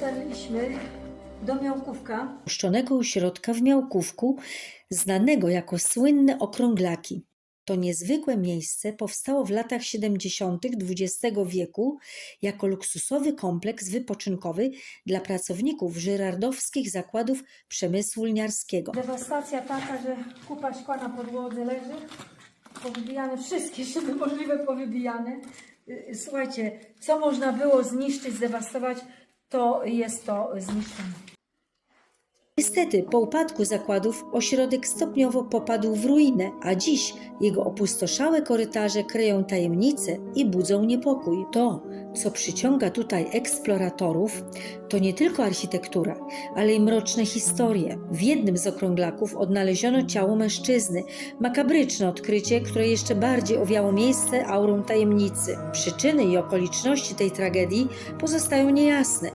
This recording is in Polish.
dotarliśmy do Miałkówka. opuszczonego ośrodka w Miałkówku, znanego jako słynne okrąglaki. To niezwykłe miejsce powstało w latach 70. XX wieku jako luksusowy kompleks wypoczynkowy dla pracowników żyrardowskich zakładów przemysłu lniarskiego. Dewastacja taka, że kupa szkła na podłodze leży, powybijane wszystkie szyby możliwe powybijane. Y, Słuchajcie, co można było zniszczyć, zdewastować, to jest to zniszczone. Niestety, po upadku zakładów ośrodek stopniowo popadł w ruinę, a dziś jego opustoszałe korytarze kryją tajemnice i budzą niepokój. To, co przyciąga tutaj eksploratorów, to nie tylko architektura, ale i mroczne historie. W jednym z okrąglaków odnaleziono ciało mężczyzny, makabryczne odkrycie, które jeszcze bardziej owiało miejsce aurą tajemnicy. Przyczyny i okoliczności tej tragedii pozostają niejasne.